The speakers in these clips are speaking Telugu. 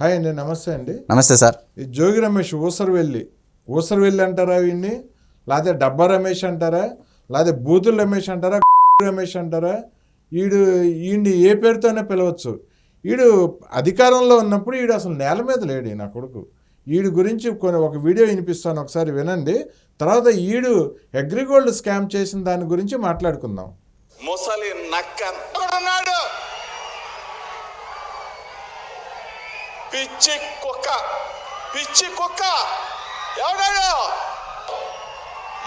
హాయ్ అండి నమస్తే అండి. నమస్తే సార్. ఈ జోగి రమేష్ ఊసరవెల్లి. ఊసరవెల్లి అంటారా వీడిని లేకపోతే డబ్బా రమేష్ అంటారా? లేకపోతే బూతుల రమేష్ అంటారా? రమేష్ అంటారా? వీడు ఈయన్ని ఏ పేరుతోనే పిలవచ్చు. వీడు అధికారంలో ఉన్నప్పుడు వీడు అసలు నేల మీద లేడు ఈ నా కొడుకు. వీడి గురించి కొన్ని ఒక వీడియో వినిపిస్తాను ఒకసారి వినండి. తర్వాత ఈడు అగ్రిగోల్డ్ స్కామ్ చేసిన దాని గురించి మాట్లాడుకుందాం. ముసలి నక్క ఉన్నాడు పిచ్చి కుక్క. పిచ్చి కుక్క. ఎవడాడు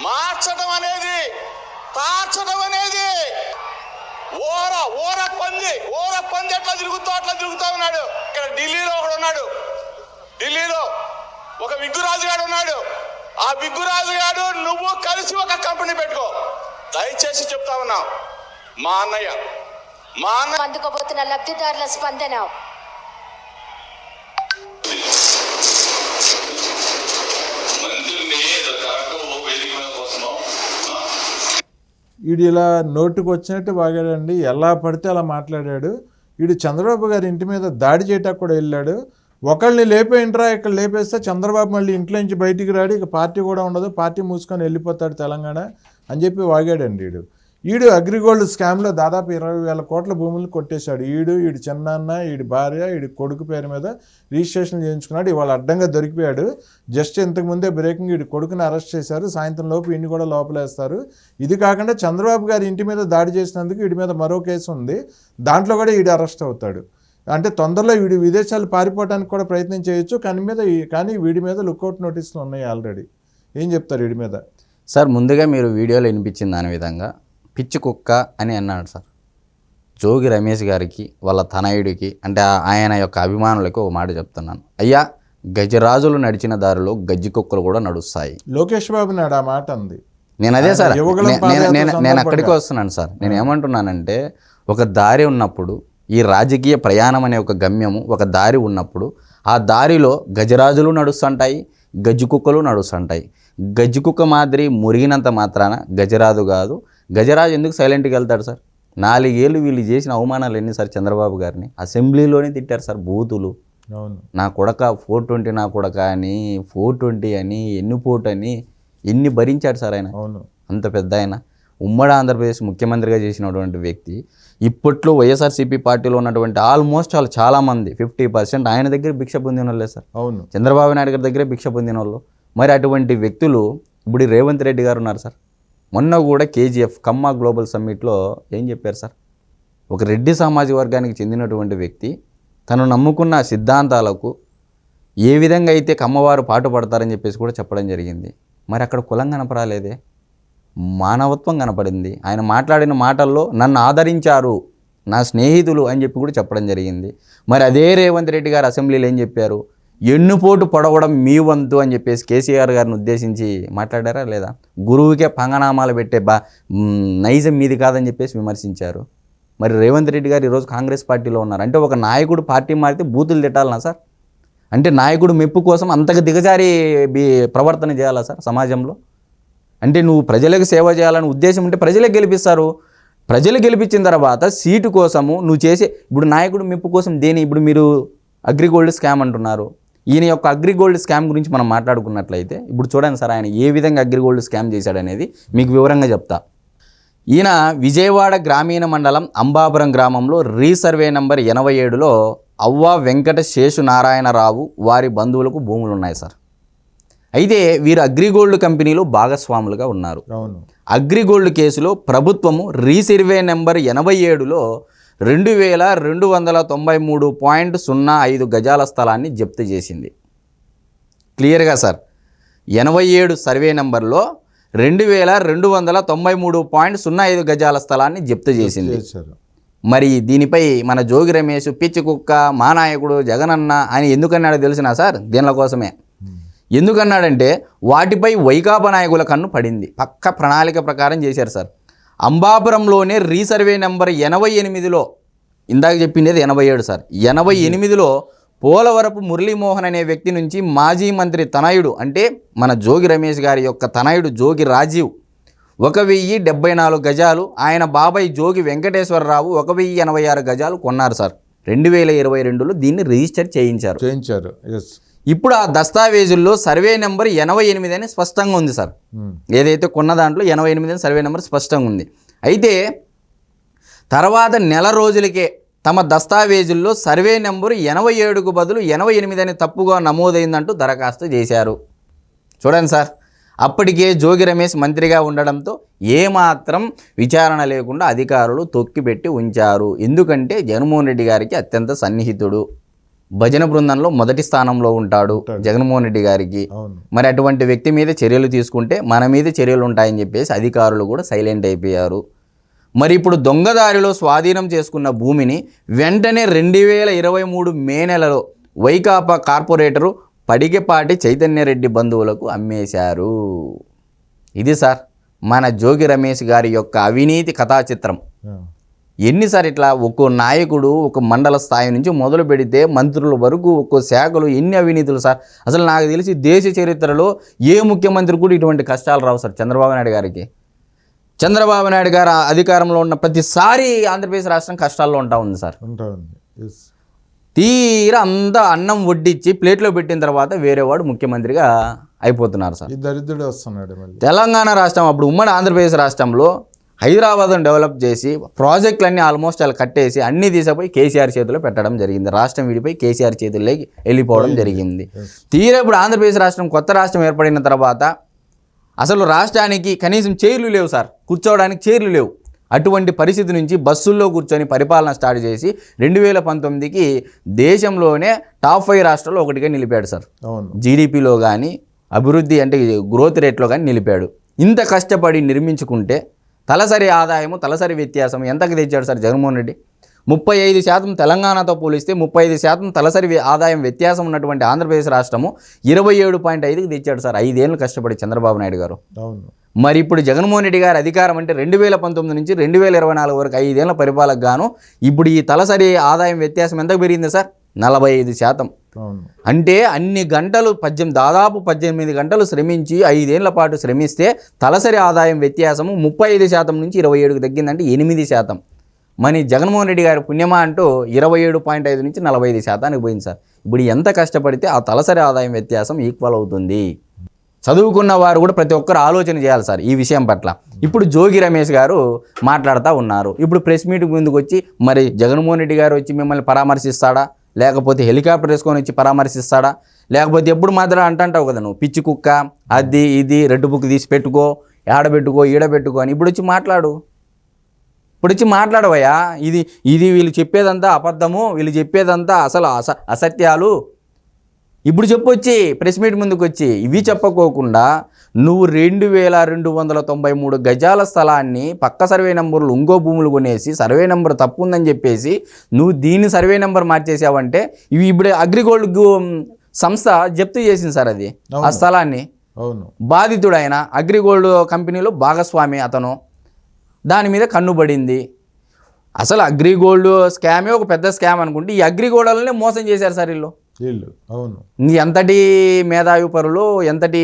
మార్చడం అనేది తార్చడం అనేది. ఓర ఓర పంది ఓర పంది ఎట్లా తిరుగుతూ అట్లా తిరుగుతూ ఉన్నాడు. ఇక్కడ ఢిల్లీలో ఒకడు ఉన్నాడు. ఢిల్లీలో ఒక విగ్గురాజు గాడు ఉన్నాడు. ఆ విగ్గురాజు గాడు నువ్వు కలిసి ఒక కంపెనీ పెట్టుకో. దయచేసి చెప్తా ఉన్నావు మా అన్నయ్య మా అన్న అందుకోబోతున్న లబ్ధిదారుల స్పందన వీడు ఇలా నోటుకు వచ్చినట్టు వాగాడండి. ఎలా పడితే అలా మాట్లాడాడు. వీడు చంద్రబాబు గారి ఇంటి మీద దాడి చేయటానికి కూడా వెళ్ళాడు. ఒకళ్ళని లేపేంట్రా ఇక్కడ లేపేస్తే చంద్రబాబు మళ్ళీ ఇంట్లో నుంచి బయటికి రాడు. ఇక పార్టీ కూడా ఉండదు. పార్టీ మూసుకొని వెళ్ళిపోతాడు తెలంగాణ అని చెప్పి వాగాడండి వీడు ఈడు అగ్రిగోల్డ్ స్కామ్లో దాదాపు ఇరవై వేల కోట్ల భూములు కొట్టేశాడు. ఈడు ఈడు చిన్నాన్న ఈడు భార్య ఈడు కొడుకు పేరు మీద రిజిస్ట్రేషన్ చేయించుకున్నాడు. ఇవాళ అడ్డంగా దొరికిపోయాడు. జస్ట్ ఇంతకు ముందే బ్రేకింగ్ వీడి కొడుకుని అరెస్ట్ చేశారు. సాయంత్రం లోపు ఈయన్ని కూడా లోపలేస్తారు. ఇది కాకుండా చంద్రబాబు గారి ఇంటి మీద దాడి చేసినందుకు వీడి మీద మరో కేసు ఉంది. దాంట్లో కూడా వీడు అరెస్ట్ అవుతాడు. అంటే తొందరలో వీడి విదేశాలు పారిపోవడానికి కూడా ప్రయత్నం చేయొచ్చు. కానీ మీద కానీ వీడి మీద లుక్అవుట్ నోటీసులు ఉన్నాయి ఆల్రెడీ. ఏం చెప్తారు వీడి మీద? సార్ ముందుగా మీరు వీడియోలో వినిపించిన దాని విధంగా పిచ్చి కుక్క అని అన్నాడు సార్. జోగి రమేష్ గారికి వాళ్ళ తనయుడికి అంటే ఆయన యొక్క అభిమానులకు ఒక మాట చెప్తున్నాను. అయ్యా గజరాజులు నడిచిన దారిలో గజ్జి కుక్కలు కూడా నడుస్తాయి. లోకేష్ బాబు నాడు ఆ మాట అంది. నేను అదే సార్ నేను నేను. అక్కడికి వస్తున్నాను సార్. నేను ఏమంటున్నానంటే ఒక దారి ఉన్నప్పుడు ఈ రాజకీయ ప్రయాణం అనే ఒక గమ్యము ఒక దారి ఉన్నప్పుడు ఆ దారిలో గజరాజులు నడుస్తుంటాయి గజ్జి కుక్కలు నడుస్తుంటాయి. గజ్జి కుక్క మాదిరి మురిగినంత మాత్రాన గజరాజు కాదు గజరాజు ఎందుకు సైలెంట్గా వెళ్తాడు సార్? నాలుగేళ్ళు వీళ్ళు చేసిన అవమానాలు ఎన్ని సార్ చంద్రబాబు గారిని? అసెంబ్లీలోనే తిట్టారు సార్ బూతులు. నా కొడక ఫోర్ ట్వంటీ నా కొడక అని ఫోర్ ట్వంటీ అని ఎన్ని పోటు అని ఎన్ని భరించాడు సార్ ఆయన? అవును. అంత పెద్ద ఆయన. ఉమ్మడి ఆంధ్రప్రదేశ్ ముఖ్యమంత్రిగా చేసినటువంటి వ్యక్తి ఇప్పట్లో వైఎస్ఆర్సీపీ పార్టీలో ఉన్నటువంటి ఆల్మోస్ట్ వాళ్ళు చాలామంది ఫిఫ్టీ పర్సెంట్ ఆయన దగ్గర భిక్ష పొందిన వాళ్ళే సార్. అవును. చంద్రబాబు నాయుడు గారి దగ్గరే భిక్ష పొందిన వాళ్ళు మరి అటువంటి వ్యక్తులు ఇప్పుడు రేవంత్ రెడ్డి గారు ఉన్నారు సార్. మొన్న కూడా కేజీఎఫ్ కమ్మ గ్లోబల్ సమ్మిట్లో ఏం చెప్పారు సార్? ఒక రెడ్డి సామాజిక వర్గానికి చెందినటువంటి వ్యక్తి తను నమ్ముకున్న సిద్ధాంతాలకు ఏ విధంగా అయితే కమ్మవారు పాటు పడతారని చెప్పేసి కూడా చెప్పడం జరిగింది. మరి అక్కడ కులం కనపరాలేదే మానవత్వం కనపడింది. ఆయన మాట్లాడిన మాటల్లో నన్ను ఆదరించారు నా స్నేహితులు అని చెప్పి కూడా చెప్పడం జరిగింది. మరి అదే రేవంత్ రెడ్డి గారు అసెంబ్లీలో ఏం చెప్పారు? ఎన్నుపోటు పొడవడం మీ వంతు అని చెప్పేసి కేసీఆర్ గారిని ఉద్దేశించి మాట్లాడారా లేదా? గురువుకే పంగనామాలు పెట్టే బా నైజం మీది కాదని చెప్పేసి విమర్శించారు. మరి రేవంత్ రెడ్డి గారు ఈరోజు కాంగ్రెస్ పార్టీలో ఉన్నారు. అంటే ఒక నాయకుడు పార్టీ మారితే బూతులు తిట్టాలనా సార్? అంటే నాయకుడు మెప్పు కోసం అంతగా దిగజారి బి- ప్రవర్తన చేయాలా సార్ సమాజంలో? అంటే నువ్వు ప్రజలకు సేవ చేయాలని ఉద్దేశం ఉంటే ప్రజలకు గెలిపిస్తారు. ప్రజలు గెలిపించిన తర్వాత సీటు కోసము నువ్వు చేసే ఇప్పుడు నాయకుడు మెప్పు కోసం దేని ఇప్పుడు మీరు అగ్రిగోల్డ్ స్కామ్ అంటున్నారు. ఈయన యొక్క అగ్రిగోల్డ్ స్కామ్ గురించి మనం మాట్లాడుకున్నట్లయితే ఇప్పుడు చూడండి సార్ ఆయన ఏ విధంగా అగ్రిగోల్డ్ స్కామ్ చేశాడనేది మీకు వివరంగా చెప్తా. ఈయన విజయవాడ గ్రామీణ మండలం అంబాపురం గ్రామంలో రీసర్వే నంబర్ ఎనభై ఏడులో అవ్వ వెంకట శేషు నారాయణరావు వారి బంధువులకు భూములు ఉన్నాయి సార్. అయితే వీరు అగ్రిగోల్డ్ కంపెనీలో భాగస్వాములుగా ఉన్నారు. అగ్రిగోల్డ్ కేసులో ప్రభుత్వము రీసర్వే నెంబర్ ఎనభై ఏడులో రెండు వేల రెండు వందల తొంభై మూడు పాయింట్ సున్నా ఐదు గజాల స్థలాన్ని జప్తు చేసింది. క్లియర్గా సార్? ఎనభై ఏడు సర్వే నెంబర్లో రెండు వేల రెండు వందల తొంభై మూడు పాయింట్ సున్నా ఐదు గజాల స్థలాన్ని జప్తు చేసింది. మరి దీనిపై మన జోగి రమేష్ పిచ్చి కుక్క మా నాయకుడు జగనన్న అని ఎందుకన్నాడో తెలిసినా సార్? దీనిల కోసమే. ఎందుకన్నాడంటే వాటిపై వైకాపా నాయకుల కన్ను పడింది. పక్క ప్రణాళిక ప్రకారం చేశారు సార్. అంబాపురంలోనే రీసర్వే నెంబర్ ఎనభై ఎనిమిదిలో ఇందాక చెప్పిండేది ఎనభై ఏడు సార్ ఎనభై ఎనిమిదిలో పోలవరపు మురళీమోహన్ అనే వ్యక్తి నుంచి మాజీ మంత్రి తనయుడు అంటే మన జోగి రమేష్ గారి యొక్క తనయుడు జోగి రాజీవ్ ఒక వెయ్యి డెబ్బై నాలుగు గజాలు ఆయన బాబాయ్ జోగి వెంకటేశ్వరరావు ఒక వెయ్యి ఎనభై ఆరు గజాలు కొన్నారు సార్. రెండు వేల ఇరవై రెండులో దీన్ని రిజిస్టర్ చేయించారు. చేయించారు. ఎస్ ఇప్పుడు ఆ దస్తావేజుల్లో సర్వే నెంబర్ ఎనభై ఎనిమిది అని స్పష్టంగా ఉంది సార్. ఏదైతే కొన్న దాంట్లో ఎనభై ఎనిమిది అని సర్వే నెంబర్ స్పష్టంగా ఉంది. అయితే తర్వాత నెల రోజులకే తమ దస్తావేజుల్లో సర్వే నెంబరు ఎనభై ఏడుకు బదులు ఎనభై ఎనిమిది అని తప్పుగా నమోదైందంటూ దరఖాస్తు చేశారు. చూడండి సార్ అప్పటికే జోగి రమేష్ మంత్రిగా ఉండడంతో ఏమాత్రం విచారణ లేకుండా అధికారులు తొక్కిపెట్టి ఉంచారు. ఎందుకంటే జగన్మోహన్ రెడ్డి గారికి అత్యంత సన్నిహితుడు. భజన బృందంలో మొదటి స్థానంలో ఉంటాడు జగన్మోహన్ రెడ్డి గారికి. మరి అటువంటి వ్యక్తి మీద చర్యలు తీసుకుంటే మన మీద చర్యలు ఉంటాయని చెప్పేసి అధికారులు కూడా సైలెంట్ అయిపోయారు. మరి ఇప్పుడు దొంగదారిలో స్వాధీనం చేసుకున్న భూమిని వెంటనే రెండు వేల ఇరవై మూడు మే నెలలో వైకాపా కార్పొరేటరు పడిగపాటి చైతన్యరెడ్డి బంధువులకు అమ్మేశారు. ఇది సార్ మన జోగి రమేష్ గారి యొక్క అవినీతి కథాచిత్రం. ఎన్నిసార్లు ఇట్లా ఒక్కో నాయకుడు ఒక మండల స్థాయి నుంచి మొదలు పెడితే మంత్రుల వరకు ఒక్కో శాఖలు ఎన్ని అవినీతులు సార్? అసలు నాకు తెలిసి దేశ చరిత్రలో ఏ ముఖ్యమంత్రి కూడా ఇటువంటి కష్టాలు రావు సార్ చంద్రబాబు నాయుడు గారికి. చంద్రబాబు నాయుడు గారు అధికారంలో ఉన్న ప్రతిసారి ఆంధ్రప్రదేశ్ రాష్ట్రం కష్టాల్లో ఉంటా ఉంది సార్. తీరా అంతా అన్నం వడ్డించి ప్లేట్లో పెట్టిన తర్వాత వేరేవాడు ముఖ్యమంత్రిగా అయిపోతున్నారు సార్. దరిద్రుడు వస్తున్నాడు తెలంగాణ రాష్ట్రం అప్పుడు ఉమ్మడి ఆంధ్రప్రదేశ్ రాష్ట్రంలో హైదరాబాద్ను డెవలప్ చేసి ప్రాజెక్టులన్నీ ఆల్మోస్ట్ అలా కట్టేసి అన్నీ తీసిపోయి కేసీఆర్ చేతిలో పెట్టడం జరిగింది. రాష్ట్రం విడిపోయి కేసీఆర్ చేతుల్లోకి వెళ్ళిపోవడం జరిగింది. తీరా ఇప్పుడు ఆంధ్రప్రదేశ్ రాష్ట్రం కొత్త రాష్ట్రం ఏర్పడిన తర్వాత అసలు రాష్ట్రానికి కనీసం చైర్లు లేవు సార్. కూర్చోవడానికి చైర్లు లేవు. అటువంటి పరిస్థితి నుంచి బస్సుల్లో కూర్చొని పరిపాలన స్టార్ట్ చేసి రెండు వేల పంతొమ్మిదికి దేశంలోనే టాప్ ఫైవ్ రాష్ట్రాల్లో ఒకటిగా నిలిపాడు సార్. జీడిపిలో కానీ అభివృద్ధి అంటే గ్రోత్ రేట్లో కానీ నిలిపాడు. ఇంత కష్టపడి నిర్మించుకుంటే తలసరి ఆదాయము తలసరి వ్యత్యాసం ఎంతకు తెచ్చాడు సార్ జగన్మోహన్ రెడ్డి? ముప్పై ఐదు శాతం తెలంగాణతో పోలిస్తే ముప్పై ఐదు శాతం తలసరి ఆదాయం వ్యత్యాసం ఉన్నటువంటి ఆంధ్రప్రదేశ్ రాష్ట్రము ఇరవై ఏడు పాయింట్ ఐదుకి తెచ్చాడు సార్. ఐదేళ్ళు కష్టపడి చంద్రబాబు నాయుడు గారు. మరి ఇప్పుడు జగన్మోహన్ రెడ్డి గారి అధికారం అంటే రెండు వేల పంతొమ్మిది నుంచి రెండు వేల ఇరవై నాలుగు వరకు ఐదేళ్ళ పరిపాలనకు గాను ఇప్పుడు ఈ తలసరి ఆదాయం వ్యత్యాసం ఎంత పెరిగింది సార్? నలభై ఐదు శాతం. అంటే అన్ని గంటలు పద్దెనిమిది దాదాపు పద్దెనిమిది గంటలు శ్రమించి ఐదేళ్ళ పాటు శ్రమిస్తే తలసరి ఆదాయం వ్యత్యాసము ముప్పై ఐదు శాతం నుంచి ఇరవై ఏడుకు తగ్గిందంటే ఎనిమిది శాతం. మరి జగన్మోహన్ రెడ్డి గారి పుణ్యమా అంటూ ఇరవై ఏడు పాయింట్ ఐదు నుంచి నలభై ఐదు శాతానికి పోయింది సార్. ఇప్పుడు ఎంత కష్టపడితే ఆ తలసరి ఆదాయం వ్యత్యాసం ఈక్వల్ అవుతుంది. చదువుకున్న వారు కూడా ప్రతి ఒక్కరు ఆలోచన చేయాలి సార్ ఈ విషయం పట్ల. ఇప్పుడు జోగి రమేష్ గారు మాట్లాడుతూ ఉన్నారు. ఇప్పుడు ప్రెస్ మీట్ ముందుకు వచ్చి మరి జగన్మోహన్ రెడ్డి గారు వచ్చి మిమ్మల్ని పరామర్శిస్తాడా? లేకపోతే హెలికాప్టర్ వేసుకొని వచ్చి పరామర్శిస్తాడా? లేకపోతే ఎప్పుడు మాత్రం అంటుంటావు కదా నువ్వు పిచ్చి కుక్క అది ఇది రెడ్ బుక్ తీసి పెట్టుకో ఏడబెట్టుకో ఈడబెట్టుకో అని. ఇప్పుడు వచ్చి మాట్లాడు. ఇప్పుడు వచ్చి మాట్లాడవయ్యా. ఇది ఇది వీళ్ళు చెప్పేదంతా అబద్ధము వీళ్ళు చెప్పేదంతా అసలు అస అసత్యాలు. ఇప్పుడు చెప్పొచ్చి ప్రెస్ మీట్ ముందుకు వచ్చి ఇవి చెప్పకోకుండా నువ్వు రెండు వేల రెండు వందల తొంభై మూడు గజాల స్థలాన్ని పక్క సర్వే నెంబర్లు ఇంకో భూములు కొనేసి సర్వే నెంబర్ తప్పు ఉందని చెప్పేసి నువ్వు దీన్ని సర్వే నెంబర్ మార్చేసావంటే ఇవి ఇప్పుడు అగ్రిగోల్డ్ సంస్థ జప్తు చేసింది సార్ అది ఆ స్థలాన్ని. అవును. బాధితుడైన అగ్రిగోల్డ్ కంపెనీలో భాగస్వామి అతను దాని మీద కన్నుబడింది అసలు అగ్రిగోల్డ్ స్కామే ఒక పెద్ద స్కామ్ అనుకుంటే ఈ అగ్రిగోల్డ్లనే మోసం చేశారు సార్ వీళ్ళు. వీళ్ళు అవును. ఎంతటి మేధావి పరులు ఎంతటి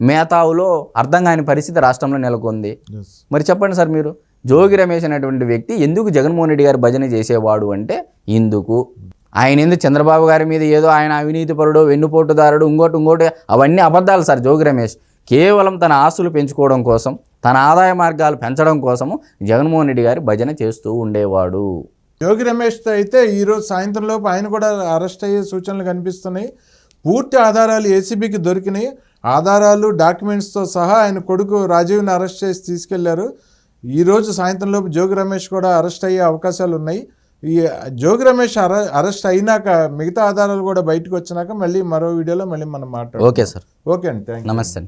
మేధావులో అర్థం కాని పరిస్థితి రాష్ట్రంలో నెలకొంది. మరి చెప్పండి సార్ మీరు. జోగి రమేష్ అనేటువంటి వ్యక్తి ఎందుకు జగన్మోహన్ రెడ్డి గారు భజన చేసేవాడు అంటే ఇందుకు. ఆయన ఎందుకు చంద్రబాబు గారి మీద ఏదో ఆయన అవినీతి పరుడు వెన్నుపోటుదారుడు ఇంకోటి ఇంకోటి అవన్నీ అబద్ధాలు సార్ జోగి రమేష్. కేవలం తన ఆస్తులు పెంచుకోవడం కోసం తన ఆదాయ మార్గాలు పెంచడం కోసము జగన్మోహన్ రెడ్డి గారి భజన చేస్తూ ఉండేవాడు. యోగి రమేష్ అయితే ఈరోజు సాయంత్రం లోపు ఆయన కూడా అరెస్ట్ అయ్యే సూచనలు కనిపిస్తున్నాయి. పూర్తి ఆధారాలు ఏసీబీకి దొరికినాయి. ఆధారాలు డాక్యుమెంట్స్తో సహా ఆయన కొడుకు రాజీవ్ని అరెస్ట్ చేసి తీసుకెళ్ళారు. ఈరోజు సాయంత్రం లోపు జోగి రమేష్ కూడా అరెస్ట్ అయ్యే అవకాశాలు ఉన్నాయి. ఈ జోగి రమేష్ అర అరెస్ట్ అయినాక మిగతా ఆధారాలు కూడా బయటకు వచ్చినాక మళ్ళీ మరో వీడియోలో మళ్ళీ మనం మాట్లాడదాం ఓకే సార్. ఓకే అండి. థ్యాంక్ నమస్తే